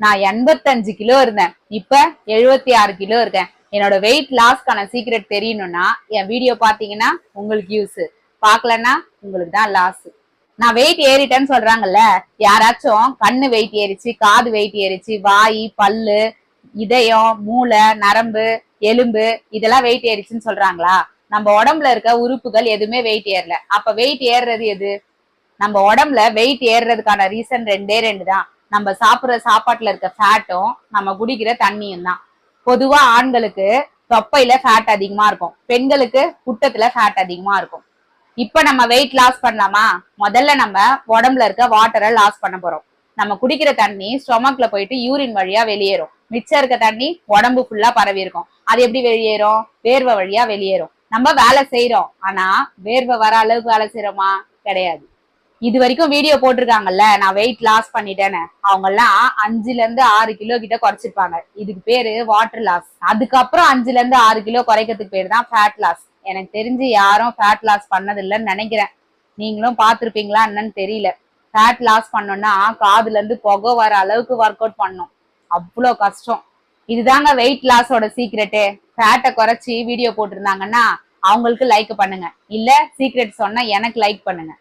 நான் எண்பத்தஞ்சு கிலோ இருந்தேன். இப்ப எழுபத்தி ஆறு கிலோ இருக்கேன். என்னோட வெயிட் லாஸ்க்கான சீக்ரெட் தெரியணும்னா என் வீடியோ பாத்தீங்கன்னா உங்களுக்கு யூஸ் பார்க்கலன்னா உங்களுக்கு தான் லாஸ் நான் வெயிட் ஏறிட்டேன்னு சொல்றாங்கல்ல யாராச்சும் கண்ணு வெயிட் ஏறிச்சு காது வெயிட் ஏறிச்சு வாய் பல்லு இதயம் மூளை நரம்பு எலும்பு இதெல்லாம் வெயிட் ஏறிச்சுன்னு சொல்றாங்களா? நம்ம உடம்புல இருக்க உறுப்புகள் எதுவுமே வெயிட் ஏறல. அப்ப வெயிட் ஏறுறது எது? நம்ம உடம்புல வெயிட் ஏறுறதுக்கான ரீசன் ரெண்டே ரெண்டு தான். நம்ம சாப்பிட்ற சாப்பாட்டுல இருக்க ஃபேட்டும் நம்ம குடிக்கிற தண்ணியும் தான். பொதுவா ஆண்களுக்கு தொப்பையில ஃபேட் அதிகமா இருக்கும். பெண்களுக்கு குட்டத்துல ஃபேட் அதிகமா இருக்கும். இப்ப நம்ம வெயிட் லாஸ் பண்ணலாமா? முதல்ல நம்ம உடம்புல இருக்க வாட்டரை லாஸ் பண்ண போறோம். நம்ம குடிக்கிற தண்ணி ஸ்டொமக்ல போயிட்டு யூரின் வழியா வெளியேறும். மிச்சம் இருக்க தண்ணி உடம்பு ஃபுல்லா பரவி இருக்கும். அது எப்படி வெளியேறும்? வேர்வை வழியா வெளியேறும். நம்ம வேலை செய்யறோம் ஆனா வேர்வை வர அளவுக்கு வேலை செய்யறோமா கிடையாது. இது வரைக்கும் வீடியோ போட்டிருக்காங்கல்ல நான் வெயிட் லாஸ் பண்ணிட்டேன்னு. அவங்க எல்லாம் அஞ்சுல இருந்து ஆறு கிலோ கிட்ட குறைச்சிருப்பாங்க. இதுக்கு பேரு வாட்டர் லாஸ் அதுக்கப்புறம் அஞ்சுல இருந்து ஆறு கிலோ குறைக்கிறதுக்கு பேர் தான் ஃபேட் லாஸ் எனக்கு தெரிஞ்சு யாரும் ஃபேட் லாஸ் பண்ணதில்லைன்னு நினைக்கிறேன். நீங்களும் பார்த்துருப்பீங்களா என்னன்னு தெரியல. ஃபேட் லாஸ் பண்ணோம்னா காதுல இருந்து புகை வர அளவுக்கு ஒர்க் அவுட் பண்ணும். அவ்வளோ கஷ்டம். இதுதாங்க வெயிட் லாஸோட சீக்ரெட்டு ஃபேட்டை குறைச்சி வீடியோ போட்டிருந்தாங்கன்னா அவங்களுக்கு லைக் பண்ணுங்க. இல்ல சீக்ரெட் சொன்னா எனக்கு லைக் பண்ணுங்க.